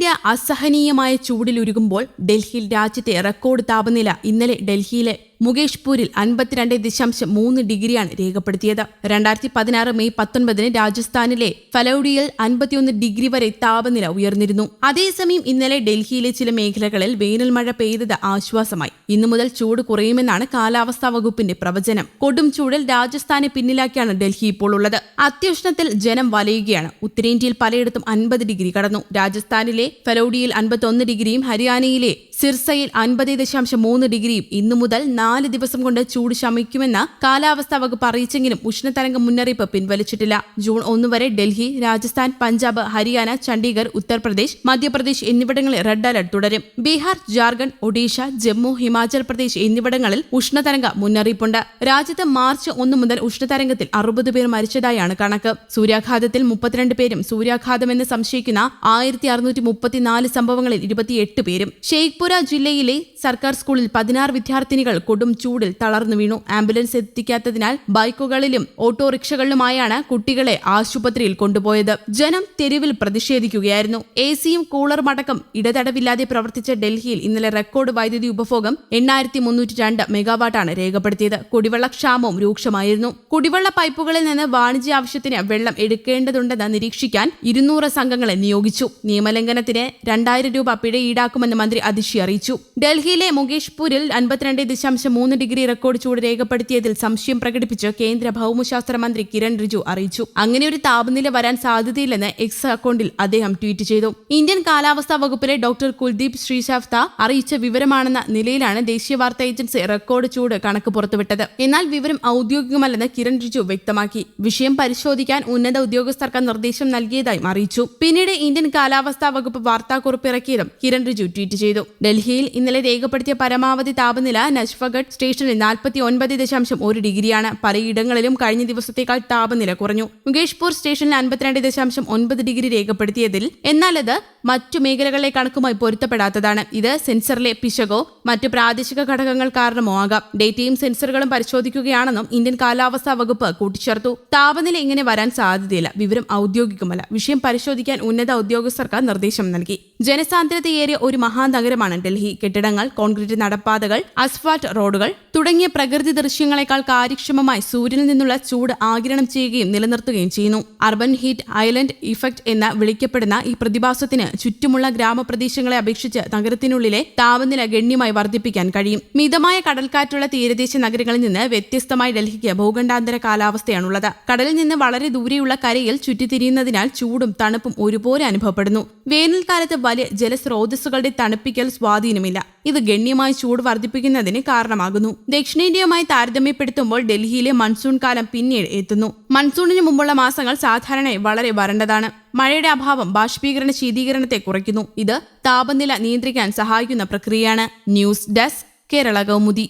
ഉത്തരേന്ത്യ അസഹനീയമായ ചൂടിലുരുകുമ്പോൾ ഡൽഹിയിൽ രാജ്യത്തെ റെക്കോർഡ് താപനില ഇന്നലെ ഡൽഹിയിലെ മുകേഷ്പൂരിൽ അൻപത്തിരണ്ട് ദശാംശം മൂന്ന് ഡിഗ്രിയാണ് രേഖപ്പെടുത്തിയത്. രണ്ടായിരത്തി പതിനാറ് മെയ് പത്തൊൻപതിന് രാജസ്ഥാനിലെ ഫലൌഡിയിൽ അൻപത്തിയൊന്ന് ഡിഗ്രി വരെ താപനില ഉയർന്നിരുന്നു. അതേസമയം ഇന്നലെ ഡൽഹിയിലെ ചില മേഖലകളിൽ വേനൽ മഴ പെയ്തത് ആശ്വാസമായി. ഇന്നു മുതൽ ചൂട് കുറയുമെന്നാണ് കാലാവസ്ഥാ വകുപ്പിന്റെ പ്രവചനം. കൊടും ചൂടിൽ രാജസ്ഥാനെ പിന്നിലാക്കിയാണ് ഡൽഹി ഇപ്പോൾ ഉള്ളത്. അത്യുഷ്ണത്തിൽ ജനം വലയുകയാണ്. ഉത്തരേന്ത്യയിൽ പലയിടത്തും അൻപത് ഡിഗ്രി കടന്നു. രാജസ്ഥാനിലെ ഫലൌഡിയിൽ അൻപത്തൊന്ന് ഡിഗ്രിയും ഹരിയാനയിലെ സിർസയിൽ അൻപത് ദശാംശം മൂന്ന് ഡിഗ്രിയും ഇന്നു മുതൽ നാല് ദിവസം കൊണ്ട് ചൂട് ശമിക്കുമെന്ന് കാലാവസ്ഥാ വകുപ്പ് അറിയിച്ചെങ്കിലും ഉഷ്ണതരംഗ മുന്നറിയിപ്പ് പിൻവലിച്ചിട്ടില്ല. ജൂൺ ഒന്ന് വരെ ഡൽഹി രാജസ്ഥാൻ പഞ്ചാബ് ഹരിയാന ചണ്ഡീഗഡ് ഉത്തർപ്രദേശ് മധ്യപ്രദേശ് എന്നിവിടങ്ങളിൽ റെഡ് അലർട്ട് തുടരും. ബീഹാർ ജാർഖണ്ഡ് ഒഡീഷ ജമ്മു ഹിമാചൽ പ്രദേശ് എന്നിവിടങ്ങളിൽ ഉഷ്ണതരംഗ മുന്നറിയിപ്പുണ്ട്. രാജ്യത്ത് മാർച്ച് ഒന്ന് മുതൽ ഉഷ്ണതരംഗത്തിൽ അറുപത് പേർ മരിച്ചതായാണ് കണക്ക്. സൂര്യാഘാതത്തിൽ മുപ്പത്തിരണ്ട് പേരും സൂര്യാഘാതമെന്ന് സംശയിക്കുന്ന ആയിരത്തി അറുന്നൂറ്റി മുപ്പത്തിനാല് സംഭവങ്ങളിൽ ഇരുപത്തിയെട്ട് പേരും. ഷെയ്ഖ്പുര ജില്ലയിലെ സർക്കാർ സ്കൂളിൽ പതിനാറ് വിദ്യാർത്ഥിനികൾ ചൂടിൽ തളർന്നു വീണു. ആംബുലൻസ് എത്തിക്കാത്തതിനാൽ ബൈക്കുകളിലും ഓട്ടോറിക്ഷകളിലുമായാണ് കുട്ടികളെ ആശുപത്രിയിൽ കൊണ്ടുപോയത്. ജനം തെരുവിൽ പ്രതിഷേധിക്കുകയായിരുന്നു. എ സിയും കൂളറും അടക്കം ഇടതടവില്ലാതെ പ്രവർത്തിച്ച ഡൽഹിയിൽ ഇന്നലെ റെക്കോർഡ് വൈദ്യുതി ഉപഭോഗം എണ്ണായിരത്തി മുന്നൂറ്റി രണ്ട് മെഗാവാട്ടാണ് രേഖപ്പെടുത്തിയത്. കുടിവെള്ളക്ഷാമവും രൂക്ഷമായിരുന്നു. കുടിവെള്ള പൈപ്പുകളിൽ നിന്ന് വാണിജ്യ ആവശ്യത്തിന് വെള്ളം എടുക്കേണ്ടതുണ്ടെന്ന് നിരീക്ഷിക്കാൻ ഇരുന്നൂറ് സംഘങ്ങളെ നിയോഗിച്ചു. നിയമലംഘനത്തിന് രണ്ടായിരം രൂപ പിഴ ഈടാക്കുമെന്ന് മന്ത്രി അതിഷി അറിയിച്ചു ഡൽഹിയിലെ മുകേഷ്പൂരിൽ അൻപത്തിരണ്ട് ദശാംശം മൂന്ന് ഡിഗ്രി റെക്കോർഡ് ചൂട് രേഖപ്പെടുത്തിയതിൽ സംശയം പ്രകടിപ്പിച്ച് കേന്ദ്ര ഭൗമശാസ്ത്ര മന്ത്രി കിരൺ റിജു അറിയിച്ചു. അങ്ങനെ ഒരു താപനില വരാൻ സാധ്യതയില്ലെന്ന് എക്സ് അക്കൗണ്ടിൽ അദ്ദേഹം ട്വീറ്റ് ചെയ്തു. ഇന്ത്യൻ കാലാവസ്ഥാ വകുപ്പിലെ ഡോക്ടർ കുൽദീപ് ശ്രീശാഫ്ത അറിയിച്ച വിവരമാണെന്ന നിലയിലാണ് ദേശീയ വാർത്താ ഏജൻസി റെക്കോർഡ് ചൂട് കണക്ക് പുറത്തുവിട്ടത്. എന്നാൽ വിവരം ഔദ്യോഗികമല്ലെന്ന് കിരൺ റിജു വ്യക്തമാക്കി. വിഷയം പരിശോധിക്കാൻ ഉന്നത ഉദ്യോഗസ്ഥർക്ക് നിർദ്ദേശം നൽകിയതായും അറിയിച്ചു. പിന്നീട് ഇന്ത്യൻ കാലാവസ്ഥാ വകുപ്പ് വാർത്താക്കുറിപ്പ് ഇറക്കിയതും കിരൺ റിജു ട്വീറ്റ് ചെയ്തു. ഡൽഹിയിൽ ഇന്നലെ രേഖപ്പെടുത്തിയ പരമാവധി താപനില നജ്ഫഗഡ് സ്റ്റേഷനിൽ നാൽപ്പത്തി ഒൻപത് ദശാംശം ഒരു ഡിഗ്രിയാണ്. പലയിടങ്ങളിലും കഴിഞ്ഞ ദിവസത്തേക്കാൾ താപനില കുറഞ്ഞു. മുകേഷ്പൂർ സ്റ്റേഷനിൽ അൻപത്തിരണ്ട് ദശാംശം ഒൻപത് ഡിഗ്രി രേഖപ്പെടുത്തിയതിൽ എന്നാൽ അത് മറ്റു മേഖലകളിലെ കണക്കുമായി പൊരുത്തപ്പെടാത്തതാണ്. ഇത് സെൻസറിലെ പിശകോ മറ്റു പ്രാദേശിക ഘടകങ്ങൾ കാരണമോ ആകാം. ഡേറ്റയും സെൻസറുകളും പരിശോധിക്കുകയാണെന്നും ഇന്ത്യൻ കാലാവസ്ഥാ വകുപ്പ് കൂട്ടിച്ചേർത്തു. താപനില ഇങ്ങനെ വരാൻ സാധ്യതയില്ല. വിവരം ഔദ്യോഗികമല്ല. വിഷയം പരിശോധിക്കാൻ ഉന്നത ഉദ്യോഗസ്ഥർക്ക് നിർദ്ദേശം നൽകി. ജനസാന്ദ്രതയേറിയ ഒരു മഹാനഗരമാണ് ഡൽഹി. കെട്ടിടങ്ങൾ കോൺക്രീറ്റ് നടപ്പാതകൾ അസ്ഫാൾട്ട് റോഡുകൾ തുടങ്ങിയ പ്രകൃതി ദൃശ്യങ്ങളെക്കാൾ കാര്യക്ഷമമായി സൂര്യനിൽ നിന്നുള്ള ചൂട് ആഗിരണം ചെയ്യുകയും നിലനിർത്തുകയും ചെയ്യുന്നു. അർബൻ ഹീറ്റ് ഐലൻഡ് ഇഫക്റ്റ് എന്ന് വിളിക്കപ്പെടുന്ന ഈ പ്രതിഭാസത്തിന് ചുറ്റുമുള്ള ഗ്രാമപ്രദേശങ്ങളെ അപേക്ഷിച്ച് നഗരത്തിനുള്ളിലെ താപനില ഗണ്യമായി വർദ്ധിപ്പിക്കാൻ കഴിയും. മിതമായ കടൽക്കാറ്റുള്ള തീരദേശ നഗരങ്ങളിൽ നിന്ന് വ്യത്യസ്തമായി ഡൽഹിക്ക് ഭൂഖണ്ഡാന്തര കാലാവസ്ഥയാണുള്ളത്. കടലിൽ നിന്ന് വളരെ ദൂരെയുള്ള കരയിൽ ചുറ്റിത്തിരിയുന്നതിനാൽ ചൂടും തണുപ്പും ഒരുപോലെ അനുഭവപ്പെടുന്നു. വേനൽക്കാലത്ത് വലിയ ജലസ്രോതസ്സുകളുടെ തണുപ്പിക്കൽ സ്വാധീനമില്ല. ഇത് ഗണ്യമായി ചൂട് വർദ്ധിപ്പിക്കുന്നതിന് കാരണമാകുന്നു. ദക്ഷിണേന്ത്യയുമായി താരതമ്യപ്പെടുത്തുമ്പോൾ ഡൽഹിയിലെ മൺസൂൺ കാലം പിന്നീട് എത്തുന്നു. മൺസൂണിന് മുമ്പുള്ള മാസങ്ങൾ സാധാരണയായി വളരെ വരണ്ടതാണ്. മഴയുടെ അഭാവം ബാഷ്പീകരണ ശീതീകരണത്തെ കുറയ്ക്കുന്നു. ഇത് താപനില നിയന്ത്രിക്കാൻ സഹായിക്കുന്ന പ്രക്രിയയാണ്. News desk Kerala Kaumudi.